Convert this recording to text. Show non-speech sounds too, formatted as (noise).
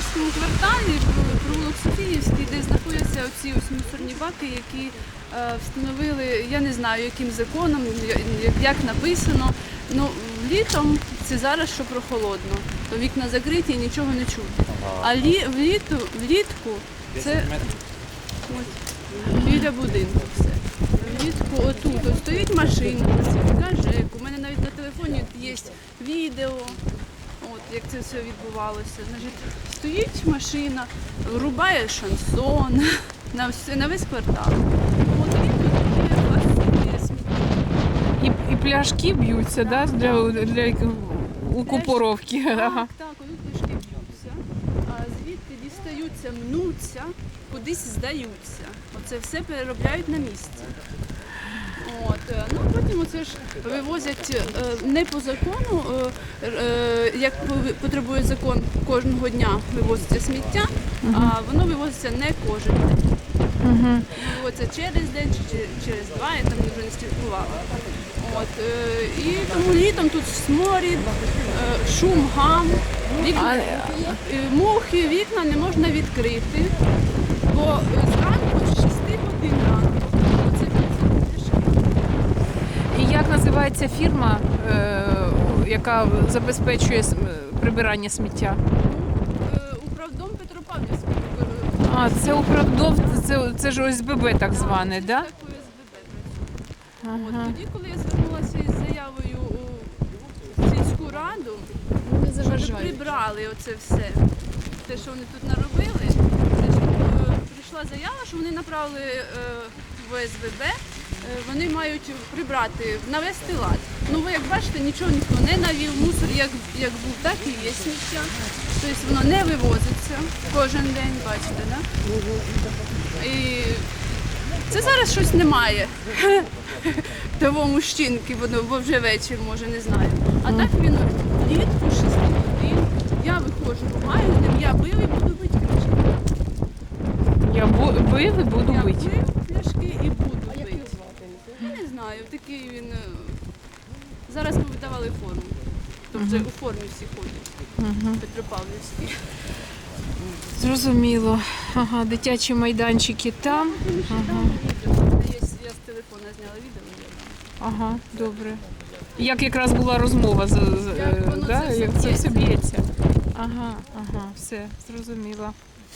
Пражському кварталі, в- провулок Софіївський, де знаходяться оці ось мусорні баки, які е, встановили, я не знаю, яким законом, як, написано. Ну, літом це зараз що прохолодно, то вікна закриті і нічого не чути. А лі, вліту, влітку це ось, біля будинку все. Влітку отут от стоїть машина, працівника ЖЕК. У мене навіть на телефоні є відео, як це все відбувалося. Значить, стоїть машина, врубає шансон (laughs) на, все, на весь квартал. От і. І, і пляшки б'ються, да? для, для укупоровки. Так, так, вони пішки б'ються, а звідти дістаються, мнуться, кудись здаються. Оце все переробляють на місці. От, е, ну потім оце ж вивозять е, не по закону, е, як потребує закон кожного дня вивозиться сміття, а воно вивозиться не кожен день. Угу. Вивозиться через день чи через два, я там вже не слідкувала. От, і тому літом тут сморід, шум, гам, вікна, мухи, вікна не можна відкрити, бо зранку з 6 годин ранку. Це, це, І як називається фірма, е, яка забезпечує прибирання сміття? управдом Петропавлівський. А, це управдов, це, це ж ОСББ так зване, да? Так ОСББ працює. От, тоді, коли я звернулася із заявою у сільську раду, Вже прибрали оце все. Те, що вони тут наробили. Це ж, прийшла заява, що вони направили е, в ОСББ. Е, Вони мають прибрати, навести лад. Ну ви як бачите, нічого ніхто не навів. Мусор як, як був, так і є сміття. Тобто воно не вивозиться кожен день, бачите, да? І це зараз щось немає. (laughs) Того мужчинки, воно, бо вже вечір, може, не знаю. А так він влітку 6 годин. Я виходжу, ним, я бив і буду бити. Я бив і буду бити. бив пляшки і буду бити. Я не такий він. е, Зараз повидавали форму. Тобто у формі всі ходять. Петропавлівські. Зрозуміло. Ага, дитячі майданчики там. Ага. Я, з телефона зняла відео. Ага, добре. Як якраз була розмова з, з- Як воно да? це все як це все б'ється. б'ється. Ага, ага, все, зрозуміло.